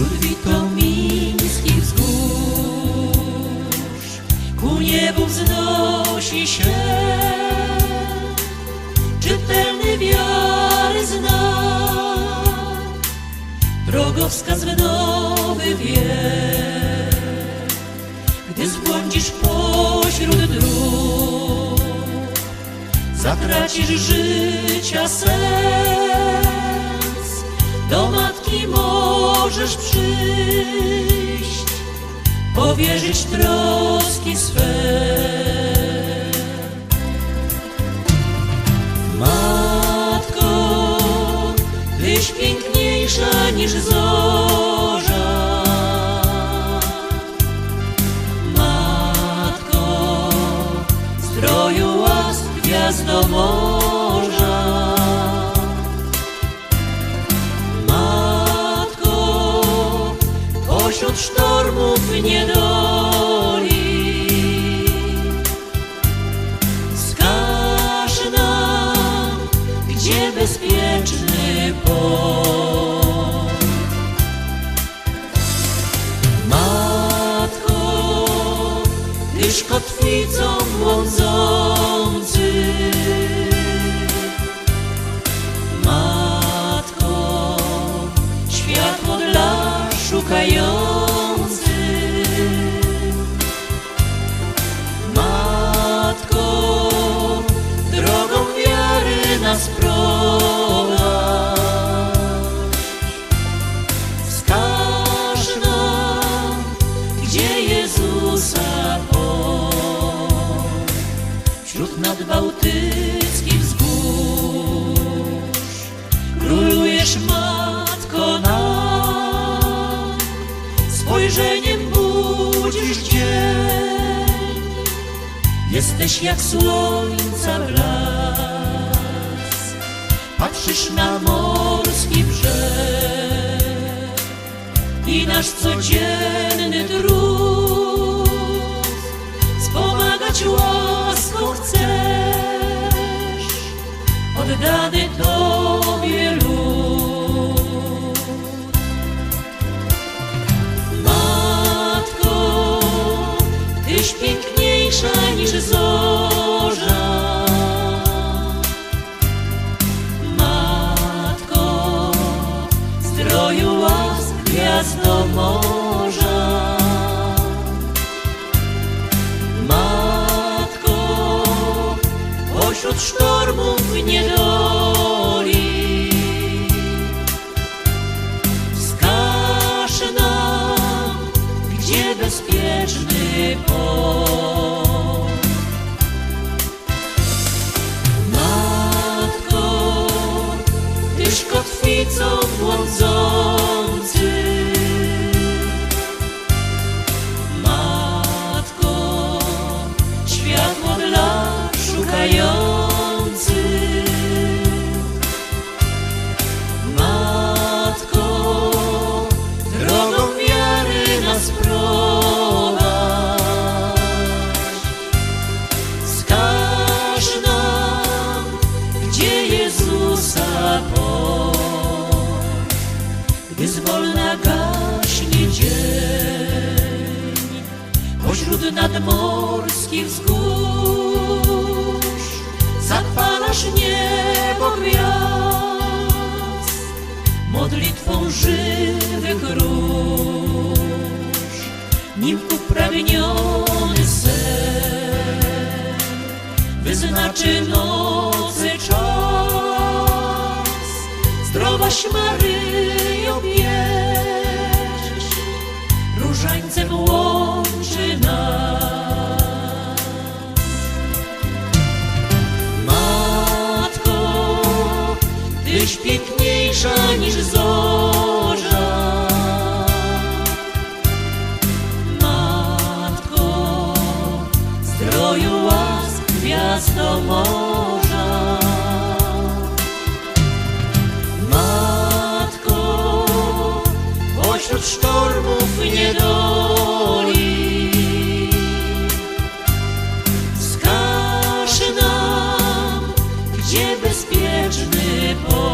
Wśród witomińskich wzgórz Ku niebu wznosi się. Czytelny wiary znak Drogowskaz w nowy wiek Gdy zbłądzisz pośród dróg Zatracisz życia sens Do matki możesz przyjść Powierzyć troski swe. Matko, tyś piękniejsza niż zorza. Matko, zdroju łask gwiazdo pośród sztormów niedoli, wskaż nam, gdzie bezpieczny port. Matko, Tyż kotwicą błądzący Wśród nadbałtyckich wzgórz. Królujesz Matko nam Spojrzeniem budzisz dzień. Jesteś jak słońca blask Patrzysz na morski brzeg i nasz codzienny trud. Wspomagać łaską chcesz Oddany Tobie lud. Matko, Tyś piękniejsza niż zorza. Matko, zdroju łask gwiazdo pośród sztormów niedoli, Gdy zwolna gaśnie dzień. Pośród nadmorskich wzgórz Zapalasz niebo gwiazd Modlitwą żywych róż. Nim upragniony sen Wyznaczy nocy czas. Zdrowaś Maryjo pieśń Różańcem łączy nas Matko, Tyś piękniejsza niż zorza Matko, zdroju łask gwiazdo morza. Matko, pośród gdzie bezpieczny pokój.